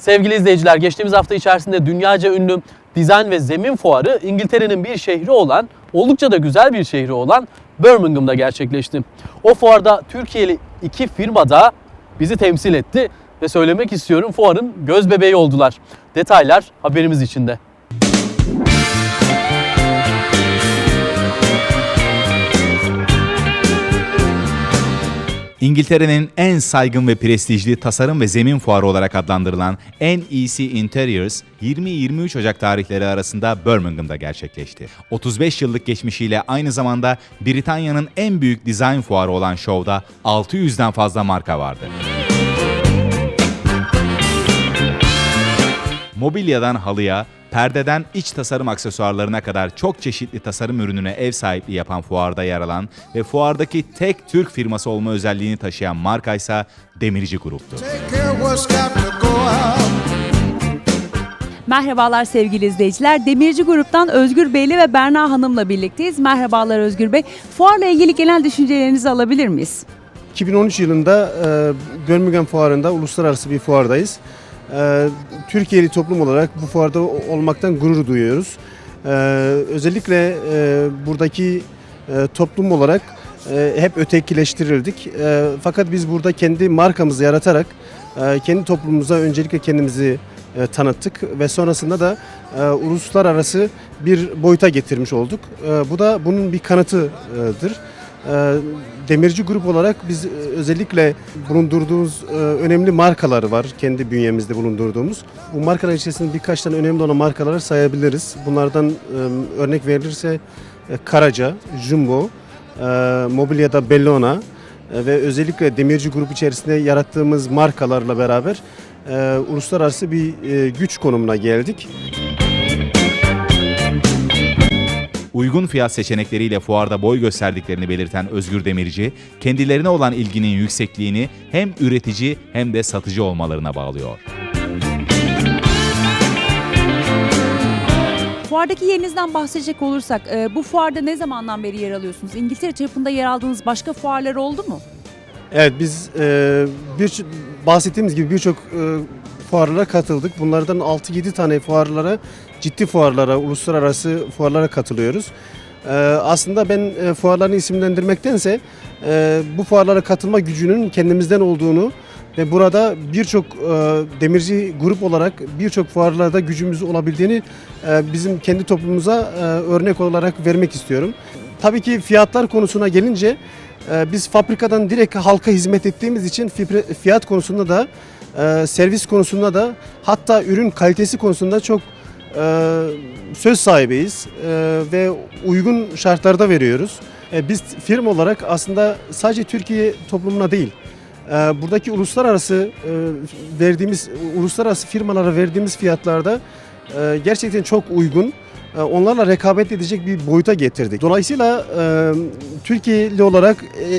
Sevgili izleyiciler, geçtiğimiz hafta içerisinde dünyaca ünlü dizayn ve zemin fuarı İngiltere'nin bir şehri olan, oldukça da güzel bir şehri olan Birmingham'da gerçekleşti. O fuarda Türkiye'li iki firma da bizi temsil etti ve söylemek istiyorum fuarın göz bebeği oldular. Detaylar haberimiz içinde. İngiltere'nin en saygın ve prestijli tasarım ve zemin fuarı olarak adlandırılan NEC Interiors 20-23 Ocak tarihleri arasında Birmingham'da gerçekleşti. 35 yıllık geçmişiyle aynı zamanda Britanya'nın en büyük dizayn fuarı olan şovda 600'den fazla marka vardı. Mobilyadan halıya, perdeden iç tasarım aksesuarlarına kadar çok çeşitli tasarım ürününe ev sahipliği yapan fuarda yer alan ve fuardaki tek Türk firması olma özelliğini taşıyan marka ise Demirci Grup'tu. Merhabalar sevgili izleyiciler. Demirci Grup'tan Özgür Beyli ve Berna Hanım'la birlikteyiz. Merhabalar Özgür Bey. Fuarla ilgili genel düşüncelerinizi alabilir miyiz? 2013 yılında e, Birmingham Fuarı'nda uluslararası bir fuardayız. E, Türkiye'li toplum olarak bu fuarda olmaktan gurur duyuyoruz. E, özellikle e, buradaki e, toplum olarak e, hep ötekileştirildik. Fakat biz burada kendi markamızı yaratarak kendi toplumumuza öncelikle kendimizi tanıttık ve sonrasında da e, uluslararası bir boyuta getirmiş olduk. Bu da bunun bir kanıtıdır. E, Demirci grup olarak biz e, özellikle bulundurduğumuz e, önemli markalar var. Kendi bünyemizde bulundurduğumuz. Bu markalar içerisinde birkaç tane önemli olan markaları sayabiliriz. Bunlardan örnek verilirse e, Karaca, Jumbo, Mobilya'da Bellona ve özellikle Demirci grup içerisinde yarattığımız markalarla beraber uluslararası bir güç konumuna geldik. Uygun fiyat seçenekleriyle fuarda boy gösterdiklerini belirten Özgür Demirci, kendilerine olan ilginin yüksekliğini hem üretici hem de satıcı olmalarına bağlıyor. Fuardaki yerinizden bahsedecek olursak e, bu fuarda ne zamandan beri yer alıyorsunuz? İngiltere çapında yer aldığınız başka fuarlar oldu mu? Evet biz e, bir bahsettiğimiz gibi birçok e, fuarlara katıldık. Bunlardan 6-7 tane fuarlara, ciddi fuarlara, uluslararası fuarlara katılıyoruz. E, aslında ben e, fuarlarını isimlendirmektense e, bu fuarlara katılma gücünün kendimizden olduğunu ve burada birçok e, demirci grup olarak birçok fuarlarda gücümüz olabildiğini e, bizim kendi toplumumuza örnek olarak vermek istiyorum. Tabii ki fiyatlar konusuna gelince ee, Biz fabrikadan direkt halka hizmet ettiğimiz için fiyat konusunda da e, servis konusunda da hatta ürün kalitesi konusunda çok e, söz sahibiyiz E, ve uygun şartlarda veriyoruz. E, Biz firma olarak aslında sadece Türkiye toplumuna değil buradaki uluslararası verdiğimiz uluslararası firmalara verdiğimiz fiyatlarda gerçekten çok uygun. Onlarla rekabet edecek bir boyuta getirdik. Dolayısıyla Türkiye'li olarak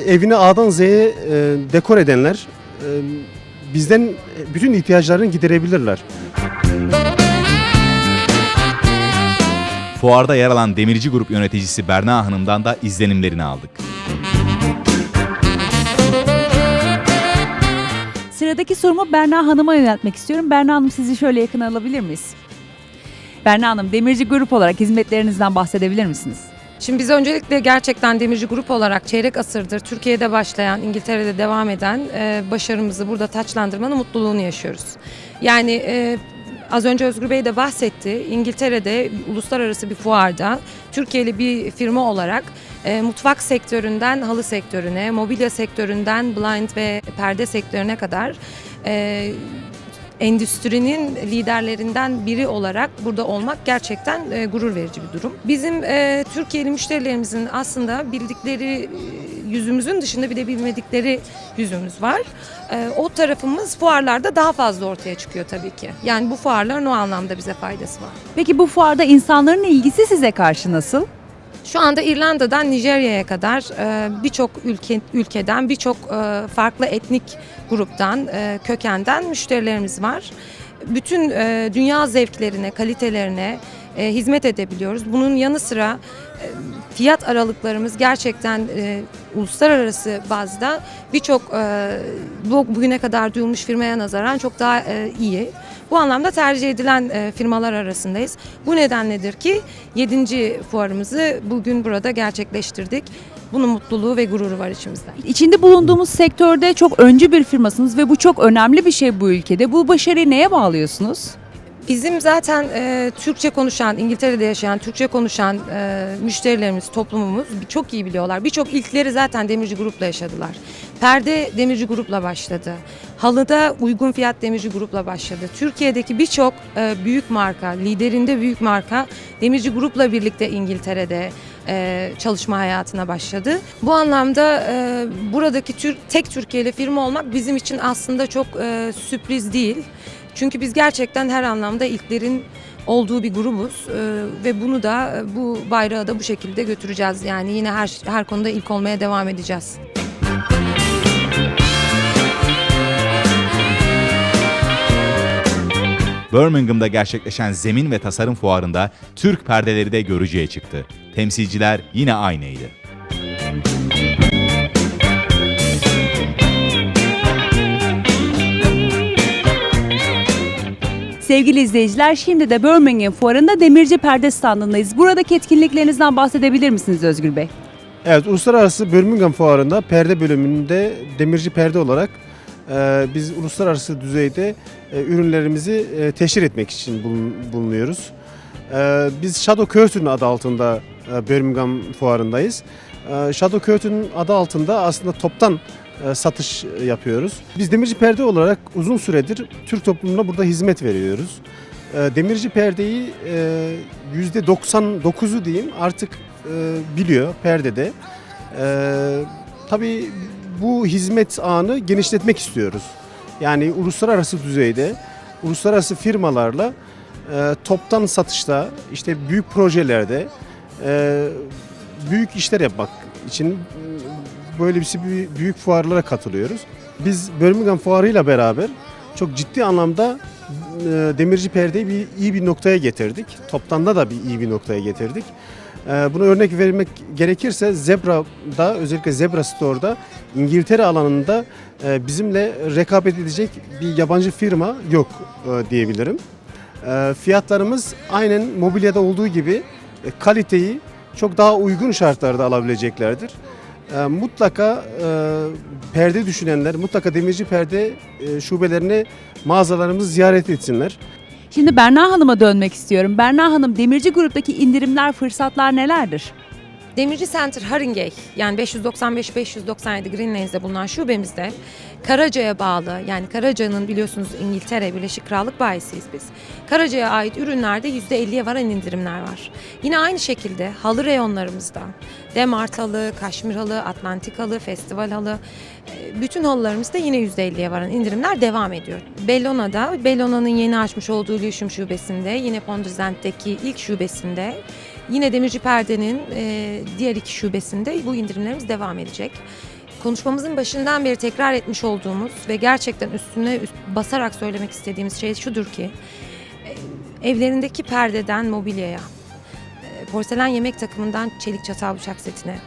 evini A'dan Z'ye dekor edenler bizden bütün ihtiyaçlarını giderebilirler. Fuarda yer alan Demirci Grup yöneticisi Berna Hanım'dan da izlenimlerini aldık. Sıradaki sorumu Berna Hanım'a yöneltmek istiyorum. Berna Hanım sizi şöyle yakın alabilir miyiz? Berna Hanım, Demirci Grup olarak hizmetlerinizden bahsedebilir misiniz? Şimdi biz öncelikle gerçekten demirci grup olarak çeyrek asırdır Türkiye'de başlayan, İngiltere'de devam eden e, başarımızı burada taçlandırmanın mutluluğunu yaşıyoruz. Yani e, az önce Özgür Bey de bahsetti. İngiltere'de uluslararası bir fuarda Türkiye'li bir firma olarak e, mutfak sektöründen halı sektörüne, mobilya sektöründen blind ve perde sektörüne kadar e, endüstrinin liderlerinden biri olarak burada olmak gerçekten e, gurur verici bir durum. Bizim e, Türkiye'li müşterilerimizin aslında bildikleri e, yüzümüzün dışında bir de bilmedikleri yüzümüz var. E, o tarafımız fuarlarda daha fazla ortaya çıkıyor tabii ki. Yani bu fuarların o anlamda bize faydası var. Peki bu fuarda insanların ilgisi size karşı nasıl? Şu anda İrlanda'dan Nijerya'ya kadar e, birçok ülke, ülkeden, birçok e, farklı etnik gruptan, e, kökenden müşterilerimiz var. Bütün dünya zevklerine, kalitelerine hizmet edebiliyoruz. Bunun yanı sıra fiyat aralıklarımız gerçekten e, uluslararası bazda birçok e, bu, bugüne kadar duyulmuş firmaya nazaran çok daha e, iyi. Bu anlamda tercih edilen e, firmalar arasındayız. Bu nedenledir ki 7. fuarımızı bugün burada gerçekleştirdik. Bunun mutluluğu ve gururu var içimizde. İçinde bulunduğumuz sektörde çok öncü bir firmasınız ve bu çok önemli bir şey bu ülkede. Bu başarıyı neye bağlıyorsunuz? Bizim zaten e, Türkçe konuşan, İngiltere'de yaşayan, Türkçe konuşan e, müşterilerimiz, toplumumuz çok iyi biliyorlar. Birçok ilkleri zaten Demirci Grup'la yaşadılar. Perde Demirci Grup'la başladı. Halıda uygun fiyat Demirci Grup'la başladı. Türkiye'deki birçok e, büyük marka, liderinde büyük marka Demirci Grup'la birlikte İngiltere'de e, çalışma hayatına başladı. Bu anlamda e, buradaki tür, tek Türkiye'li firma olmak bizim için aslında çok e, sürpriz değil. Çünkü biz gerçekten her anlamda ilklerin olduğu bir grubuz e, ve bunu da e, bu bayrağı da bu şekilde götüreceğiz. Yani yine her her konuda ilk olmaya devam edeceğiz. Birmingham'da gerçekleşen zemin ve tasarım fuarında Türk perdeleri de görücüye çıktı. Temsilciler yine aynıydı. Sevgili izleyiciler şimdi de Birmingham Fuarı'nda demirci perde standındayız. Buradaki etkinliklerinizden bahsedebilir misiniz Özgür Bey? Evet, Uluslararası Birmingham Fuarı'nda perde bölümünde demirci perde olarak e, biz uluslararası düzeyde e, ürünlerimizi e, teşhir etmek için bulun- bulunuyoruz. E, biz Shadow Curtain adı altında e, Birmingham Fuarı'ndayız. E, Shadow Curtain adı altında aslında toptan satış yapıyoruz. Biz demirci perde olarak uzun süredir Türk toplumuna burada hizmet veriyoruz. E, Demirci perdeyi e, %99'u diyeyim artık e, biliyor perdede. E, tabii bu hizmet ağını genişletmek istiyoruz. Yani uluslararası düzeyde uluslararası firmalarla e, toptan satışta işte büyük projelerde e, büyük işler yapmak için e, böyle bir bir büyük fuarlara katılıyoruz. Biz Birmingham fuarıyla beraber çok ciddi anlamda e, demirci perdeyi bir iyi bir noktaya getirdik. Toptanda da bir iyi bir noktaya getirdik. E, Buna örnek vermek gerekirse Zebra'da özellikle Zebra Store'da İngiltere alanında e, bizimle rekabet edecek bir yabancı firma yok diyebilirim. Fiyatlarımız aynen mobilyada olduğu gibi kaliteyi çok daha uygun şartlarda alabileceklerdir. E, Mutlaka e, perde düşünenler mutlaka demirci perde e, şubelerini mağazalarımızı ziyaret etsinler. Şimdi Berna Hanım'a dönmek istiyorum. Berna Hanım demirci gruptaki indirimler, fırsatlar nelerdir? Demirci Center Haringey yani 595-597 Green Lanes'de bulunan şubemizde Karaca'ya bağlı yani Karaca'nın biliyorsunuz İngiltere Birleşik Krallık bayisiyiz biz. Karaca'ya ait ürünlerde %50'ye varan indirimler var. Yine aynı şekilde halı reyonlarımızda Demart halı, Kaşmir halı, Atlantik halı, Festival halı e, bütün halılarımızda yine %50'ye varan indirimler devam ediyor. Bellona'da, Bellona'nın yeni açmış olduğu Lüşüm şubesinde, yine Pondüzent'teki ilk şubesinde Yine Demirci Perde'nin e, diğer iki şubesinde bu indirimlerimiz devam edecek. Konuşmamızın başından beri tekrar etmiş olduğumuz ve gerçekten üstüne üst- basarak söylemek istediğimiz şey şudur ki e, evlerindeki perdeden mobilyaya, e, porselen yemek takımından çelik çatal bıçak setine,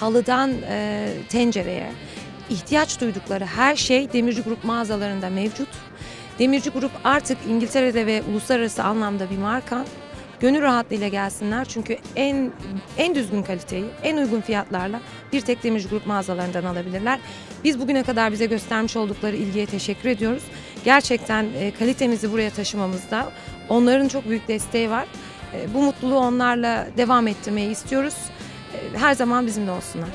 halıdan e, tencereye ihtiyaç duydukları her şey Demirci Grup mağazalarında mevcut. Demirci Grup artık İngiltere'de ve uluslararası anlamda bir marka. Gönül rahatlığıyla gelsinler çünkü en en düzgün kaliteyi, en uygun fiyatlarla bir tek Demirci Grup mağazalarından alabilirler. Biz bugüne kadar bize göstermiş oldukları ilgiye teşekkür ediyoruz. Gerçekten e, kalitemizi buraya taşımamızda onların çok büyük desteği var. E, bu mutluluğu onlarla devam ettirmeyi istiyoruz. E, her zaman bizimle olsunlar.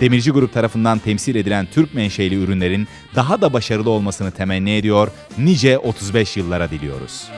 Demirci Grup tarafından temsil edilen Türk menşeli ürünlerin daha da başarılı olmasını temenni ediyor, nice 35 yıllara diliyoruz.